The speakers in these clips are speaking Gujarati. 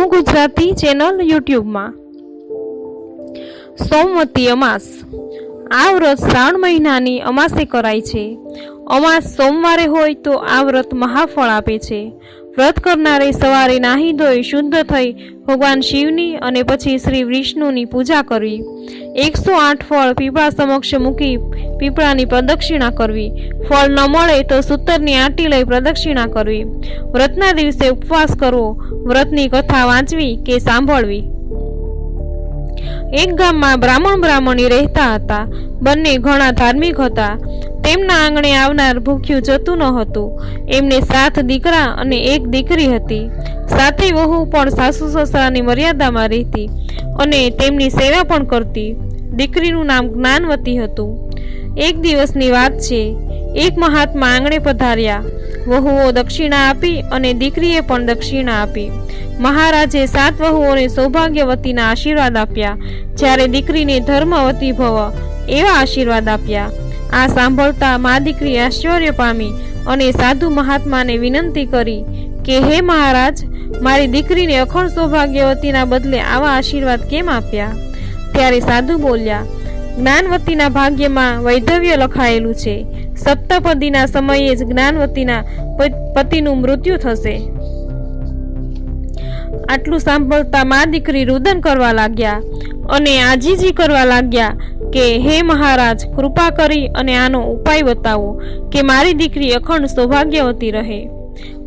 હું ગુજરાતી ચેનલ યુટ્યુબમાં સોમવતી અમાસ. આ વ્રત શ્રાવણ મહિનાની અમાસે કરાય છે. અમાસ સોમવારે હોય તો આ વ્રત મહાફળ આપે છે. વ્રત કરનારે સવારે નાહી ધોઈ શુદ્ધ થઈ ભગવાન શિવની અને પછી શ્રી વિષ્ણુની પૂજા કરવી એકસો આઠ ફળ પીપળા સમક્ષ મૂકી પીપળાની પ્રદક્ષિણા કરવી. ફળ ન મળે તો સૂતરની આંટી લઈ પ્રદક્ષિણા કરવી. વ્રતના દિવસે ઉપવાસ કરવો. વ્રતની કથા વાંચવી કે સાંભળવી? એક ગામમાં બ્રાહ્મણ બ્રાહ્મણી રહેતા હતા. બંને ઘણા ધાર્મિક હતા. તેમના આંગણે આવનાર ભૂખ્યું જતું ન હતું. એમને સાત દીકરા અને એક દીકરી હતી. સાથે વહુ પણ સાસુ સસરાની મર્યાદામાં રહેતી અને તેમની સેવા પણ કરતી. દીકરીનું નામ જ્ઞાનવતી હતું. એક દિવસની વાત છે, એક મહાત્મા આંગણે પધાર્યા. વહુઓ દક્ષિણા આપી અને દીકરીએ પણ દક્ષિણા આપી. મહારાજે સાત વહુઓને સૌભાગ્યવતીના આશીર્વાદ આપ્યા. જ્યારે દીકરીને ધર્મવતી ભવ એવા આશીર્વાદ આપ્યા. આ સાંભળતા મા દીકરી આશ્ચર્ય પામી અને સાધુ મહાત્માને વિનંતી કરી કે, હે મહારાજ, મારી દીકરીને અખંડ સૌભાગ્યવતીના બદલે આવા આશીર્વાદ કેમ આપ્યા? ત્યારે સાધુ બોલ્યા, જ્ઞાનવતીના ભાગ્યમાં વૈધવ્ય લખાયેલું છે. સપ્તપદીના સમયે જ જ્ઞાનવતીના પતિનું મૃત્યુ થશે. આટલું સાંભળતા મા દીકરી રુદન કરવા લાગ્યા અને આજીજી કરવા લાગ્યા કે, હે મહારાજ, કૃપા કરી અને આનો ઉપાય બતાવો કે મારી દીકરી અખંડ સૌભાગ્યવતી રહે.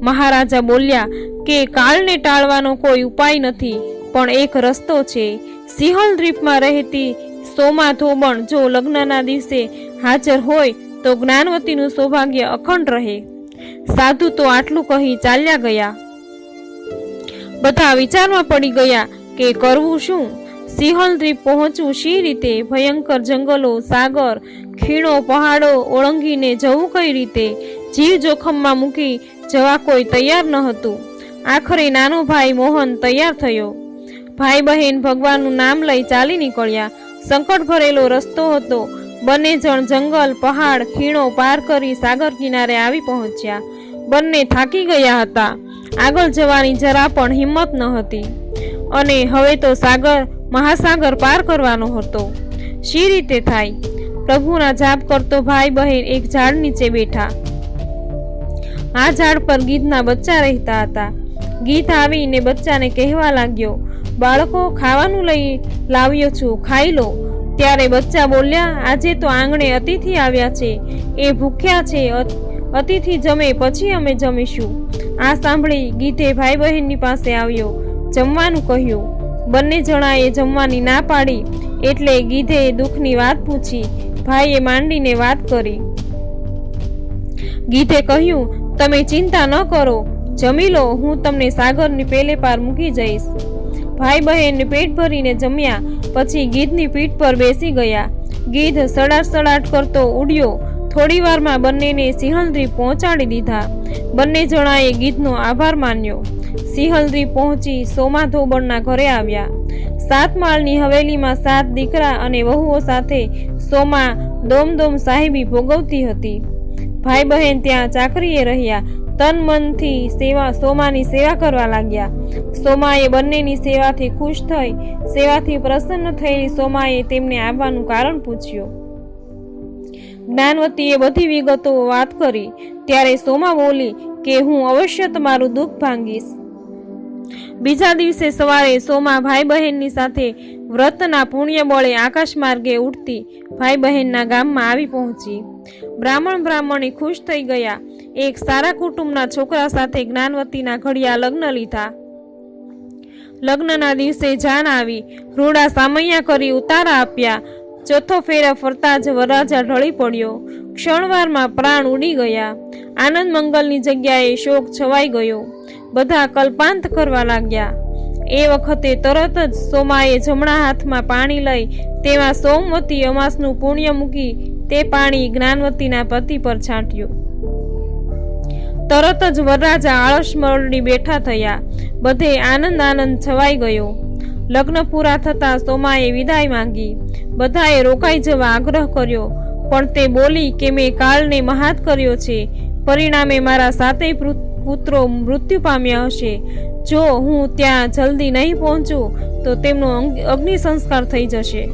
મહારાજા બોલ્યા કે, કાળને ટાળવાનો કોઈ ઉપાય નથી, પણ એક રસ્તો છે. સિંહલ દ્વીપમાં રહેતી સોમા ધોબણ જો લગ્નના દિવસે હાજર હોય, તો જ્ઞાનવતીનું સૌભાગ્ય અખંડ રહે. સાધુ તો આટલું કહી ચાલ્યા ગયા. બધા વિચારમાં પડી ગયા કે કરવું શું? સિંહલ દ્વીપ પહોંચવું શી રીતે? ભયંકર જંગલો, સાગર, ખીણો, પહાડો ઓળંગીને જવું કઈ રીતે? જીવ જોખમમાં મૂકી જવા કોઈ તૈયાર ન હતું. આખરે નાનો ભાઈ મોહન તૈયાર થયો. ભાઈ બહેન ભગવાનનું નામ લઈ ચાલી નીકળ્યા. સંકટ ભરેલો રસ્તો હતો. બંને જણ જંગલ, પહાડ, ખીણો પાર કરી સાગર કિનારે આવી પહોંચ્યા. બંને થાકી ગયા હતા. આગળ જવાની જરા પણ હિંમત ન હતી. અને હવે તો સાગર, મહાસાગર પાર કરવાનો હતો. શી રીતે થાય? પ્રભુના જાપ કરતો ભાઈ બહેન એક ઝાડ નીચે બેઠા. આ ઝાડ પર ગીધના બચ્ચા રહેતા હતા. ગીધ આવીને બચ્ચાને કહેવા લાગ્યો, બાળકો, ખાવાનું લઈ લાવ્યો છું, ખાઈ લો. ત્યારે બચ્ચા બોલ્યા, આજે તો આંગણે અતિથિ આવ્યા છે. એ ભૂખ્યા છે અતિથિ જમે, પછી અમે જમીશું. આ સાંભળી ગીધે ભાઈ બહેનની પાસે આવ્યો. જમવાનું કહ્યું. બંને જણાએ જમવાની ના પાડી એટલે ગીધે દુઃખની વાત પૂછી. ભાઈએ માંડીને વાત કરી. ગીધે કહ્યું, તમે ચિંતા ન કરો. જમી લો, હું તમને સાગરની પેલે પાર મૂકી જઈશ. ભાઈ બહેન પેટ ભરીને જમ્યા, પછી ગીધની પીઠ પર બેસી ગયા. ગીધ સડાટ સડાટ કરતો ઉડ્યો. થોડી વારમાં બંનેને સિંહલદ્રી પહોંચાડી દીધા. બંને જણાએ ગીધનો આભાર માન્યો. સિંહલદ્રી પહોંચી સોમા ધોબણના ઘરે આવ્યા. સાત માળની હવેલીમાં સાત દીકરા અને વહુઓ સાથે સોમા દોમદોમ સાહેબી ભોગવતી હતી. ભાઈ બહેન ત્યાં ચાકરીએ રહ્યા. તન મનથી સેવા સોમાની સેવા કરવા લાગ્યા. સોમાએ બંનેની સેવાથી ખુશ થઈ, સેવાથી પ્રસન્ન થયેલી સોમાએ તેમને આવવાનું કારણ પૂછ્યું. જ્ઞાનવતીએ બધી વિગતો વાત કરી. ત્યારે સોમા બોલી કે હું અવશ્ય તમારું દુઃખ ભાંગીશ. બીજા દિવસે સવારે સોમા ભાઈ બહેનની સાથે વ્રતના પુણ્ય બળે આકાશ માર્ગે ઉઠતી ભાઈ બહેનના ગામમાં આવી પહોંચી. બ્રાહ્મણ બ્રાહ્મણી ખુશ થઈ ગયા. એક સારા કુટુંબના છોકરા સાથે જ્ઞાનવતીના ઘડિયા લગ્ન લીધા. લગ્નના દિવસે જાન આવી. રૂડા સામૈયા કરી ઉતારા આપ્યા. ચોથો ફેરા ફરતા જ વરરાજા ઢળી પડ્યો. ક્ષણવારમાં પ્રાણ ઉડી ગયા. આનંદ મંગલની જગ્યાએ શોક છવાઈ ગયો. બધા કલ્પાંત કરવા લાગ્યા. એ વખતે તરત જ સોમાએ જમણા હાથમાં પાણી લઈ તેમાં સોમવતી અમાસનું પુણ્ય મૂકી તે પાણી જ્ઞાનવતીના પતિ પર છાંટ્યું. તરત જ વરરાજા આળસ મરડી બેઠા થયા. બધે આનંદ આનંદ છવાઈ ગયો. લગ્ન પૂરા થતાં સોમાએ વિદાય માંગી. બધાએ રોકાઈ જવા આગ્રહ કર્યો, પણ તે બોલી કે મેં કાળને મહાત કર્યો છે. પરિણામે મારા સાતેય પુત્રો મૃત્યુ પામ્યા હશે. જો હું ત્યાં જલ્દી નહીં પહોંચું, તો તેમનો અંગ- અગ્નિ સંસ્કાર થઈ જશે.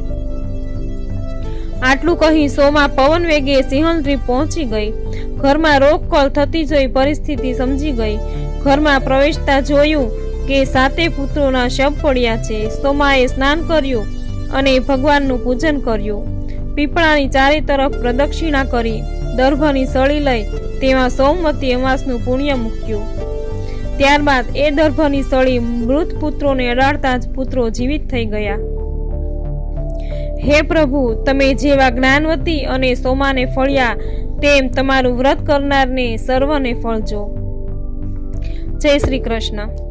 આટલું કહી સોમા પવન વેગે સિંહલદ્રી પહોંચી ગઈ. ઘરમાં રોકકોલ થતી જોઈ પરિસ્થિતિ સમજી ગઈ. ઘરમાં પ્રવેશતા જોયું કે સાતે પુત્રોના શબ પડ્યા છે. સોમાએ સ્નાન કર્યું અને ભગવાનનું પૂજન કર્યું. પીપળાની ચારે તરફ પ્રદક્ષિણા કરી, દર્ભની સળી લઈ તેમાં સોમવતી અમાસનું પુણ્ય મૂક્યું. ત્યારબાદ એ દર્ભની સળી મૃત પુત્રોને અડાડતા જ પુત્રો જીવિત થઈ ગયા. હે પ્રભુ, તમે જેવા જ્ઞાનવતી અને સોમાને ફળ્યા, તેમ તમારું વ્રત કરનારને સર્વને ફળજો. જય શ્રી કૃષ્ણ.